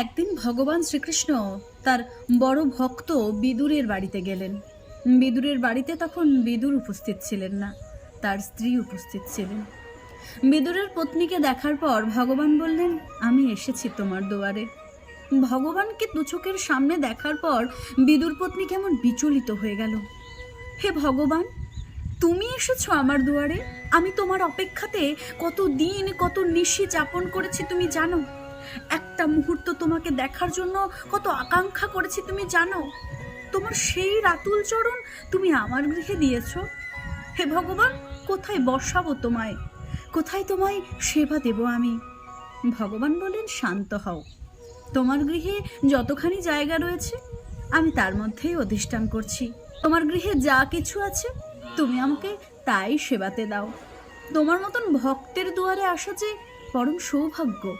একদিন ভগবান শ্রীকৃষ্ণ তার বড় ভক্ত বিদুরের বাড়িতে গেলেন। বিদুরের বাড়িতে তখন বিদুর উপস্থিত ছিলেন না, তার স্ত্রী উপস্থিত ছিলেন। বিদুরের পত্নীকে দেখার পর ভগবান বললেন, আমি এসেছি তোমার দুয়ারে। ভগবানকে দুচোখের সামনে দেখার পর বিদুর পত্নী কেমন বিচলিত হয়ে গেল। হে ভগবান, তুমি এসেছ আমার দুয়ারে? আমি তোমার অপেক্ষাতে কত দিন কত নিশি যাপন করেছি তুমি জানো? একটা মুহূর্ত তোমাকে দেখার জন্য কত আকাঙ্ক্ষা করেছি, তুমি জানো? তোমার সেই রাতুল চরণ তুমি আমার গৃহে দিয়েছ। হে ভগবান, কোথায় বসাবো তোমায়? কোথায় তোমায় সেবা দেব আমি? ভগবান বলেন, শান্ত হও। তোমার গৃহে যতখানি জায়গা রয়েছে, আমি তার মধ্যেই অধিষ্ঠান করছি। তোমার গৃহে যা কিছু আছে, তুমি আমাকে তাই সেবাতে দাও। তোমার মতন ভক্তের দুয়ারে আসা যে পরম সৌভাগ্য।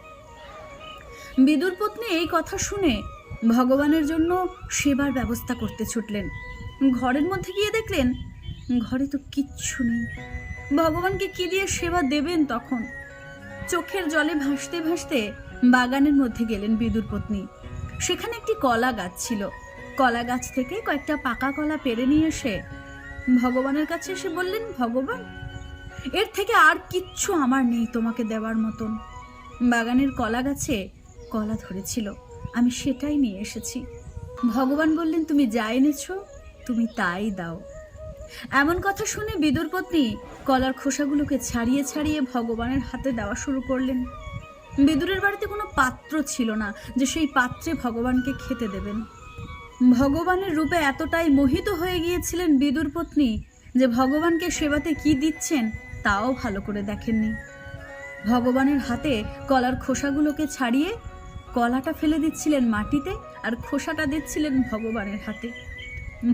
বিদুর পত্নী এই কথা শুনে ভগবানের জন্য সেবার ব্যবস্থা করতে ছুটলেন। ঘরের মধ্যে গিয়ে দেখলেন, ঘরে তো কিচ্ছু নেই। ভগবানকে কি দিয়ে সেবা দেবেন তখন? চোখের জলে ভাসতে ভাসতে বাগানের মধ্যে গেলেন বিদুর পত্নী। সেখানে একটি কলা গাছ ছিল। কলা গাছ থেকে কয়েকটা পাকা কলা পেরে নিয়ে এসে ভগবানের কাছে এসে বললেন, ভগবান, এর থেকে আর কিচ্ছু আমার নেই তোমাকে দেওয়ার মতন। বাগানের কলা গাছে কলা ধরেছিল। আমি সেটাই নিয়ে এসেছি। ভগবান বললেন, তুমি যা এনেছো, তুমি তাই দাও। এমন কথা শুনে বিদুর পত্নী কলার খোসাগুলোকে ছাড়িয়ে ছাড়িয়ে ভগবানের হাতে দেওয়া শুরু করলেন। বিদুরের বাড়িতে কোনো পাত্র ছিল না যে সেই পাত্রে ভগবানকে খেতে দেবেন। ভগবানের রূপে এতটাই মোহিত হয়ে গিয়েছিলেন বিদুর পত্নী যে ভগবানকে সেবাতে কি দিচ্ছেন তাও ভালো করে দেখেননি। ভগবানের হাতে কলার খোসাগুলোকে ছাড়িয়ে কলাটা ফেলে দিচ্ছিলেন মাটিতে আর খোসাটা দিচ্ছিলেন ভগবানের হাতে।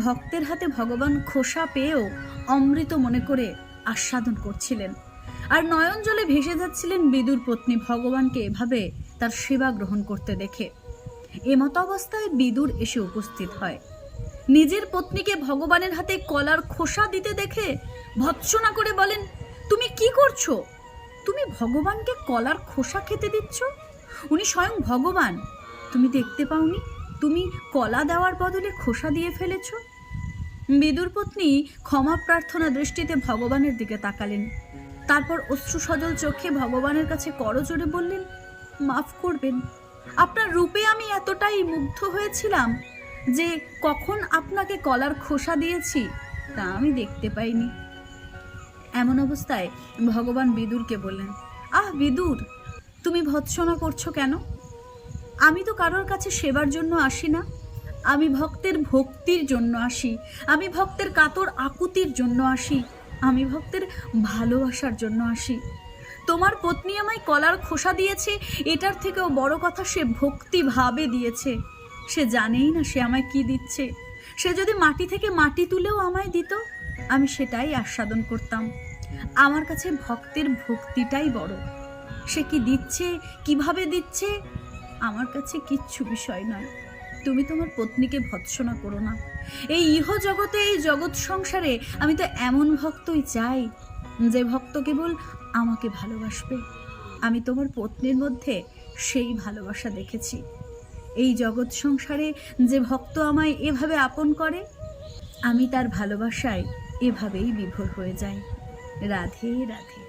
ভক্তের হাতে ভগবান খোসা পেয়েও অমৃত মনে করে আস্বাদন করছিলেন। আর নয়ন জলে ভেসে যাচ্ছিলেন বিদুর পত্নী ভগবানকে এভাবে তার সেবা গ্রহণ করতে দেখে। এমত অবস্থায় বিদুর এসে উপস্থিত হয়। নিজের পত্নীকে ভগবানের হাতে কলার খোসা দিতে দেখে ভৎসনা করে বলেন, তুমি কি করছ? তুমি ভগবানকে কলার খোসা খেতে দিচ্ছ? উনি স্বয়ং ভগবান। তুমি দেখতে পাওনি? তুমি কলা দেওয়ার বদলে খোসা দিয়ে ফেলেছ? বিদুর পত্নী ক্ষমা প্রার্থনা দৃষ্টিতে ভগবানের দিকে তাকালেন। তারপর অশ্রু সজল চোখে ভগবানের কাছে করজোরে বললেন, মাফ করবেন। আপনার রূপে আমি এতটাই মুগ্ধ হয়েছিলাম যে কখন আপনাকে কলার খোসা দিয়েছি তা আমি দেখতে পাইনি। এমন অবস্থায় ভগবান বিদুরকে বললেন, আহ বিদুর তুমি ভৎসনা করছ কেন? আমি তো কারোর কাছে সেবার জন্য আসি না। আমি ভক্তের ভক্তির জন্য আসি। আমি ভক্তের কাতর আকুতির জন্য আসি। আমি ভক্তের ভালোবাসার জন্য আসি। তোমার পত্নী আমায় কলার খোসা দিয়েছে, এটার থেকেও বড় কথা সে ভক্তি ভাবে দিয়েছে। সে জানেই না সে আমায় কি দিচ্ছে। সে যদি মাটি থেকে মাটি তুলেও আমায় দিত, আমি সেটাই আস্বাদন করতাম। আমার কাছে ভক্তের ভক্তিটাই বড়। সে কি দিচ্ছে? কীভাবে দিচ্ছে? আমার কাছে কিচ্ছু বিষয় নয়। তুমি তোমার পত্নীকে ভৎসনা করো না। এই ইহ জগতে এই জগৎ সংসারে আমি তো এমন ভক্তই চাই যে ভক্ত কেবল আমাকে ভালোবাসবে। আমি তোমার পত্নীর মধ্যে সেই ভালোবাসা দেখেছি। এই জগৎ সংসারে যে ভক্ত আমায় এভাবে আপন করে, আমি তার ভালোবাসায় এভাবেই বিভোর হয়ে যাই। রাধে রাধে।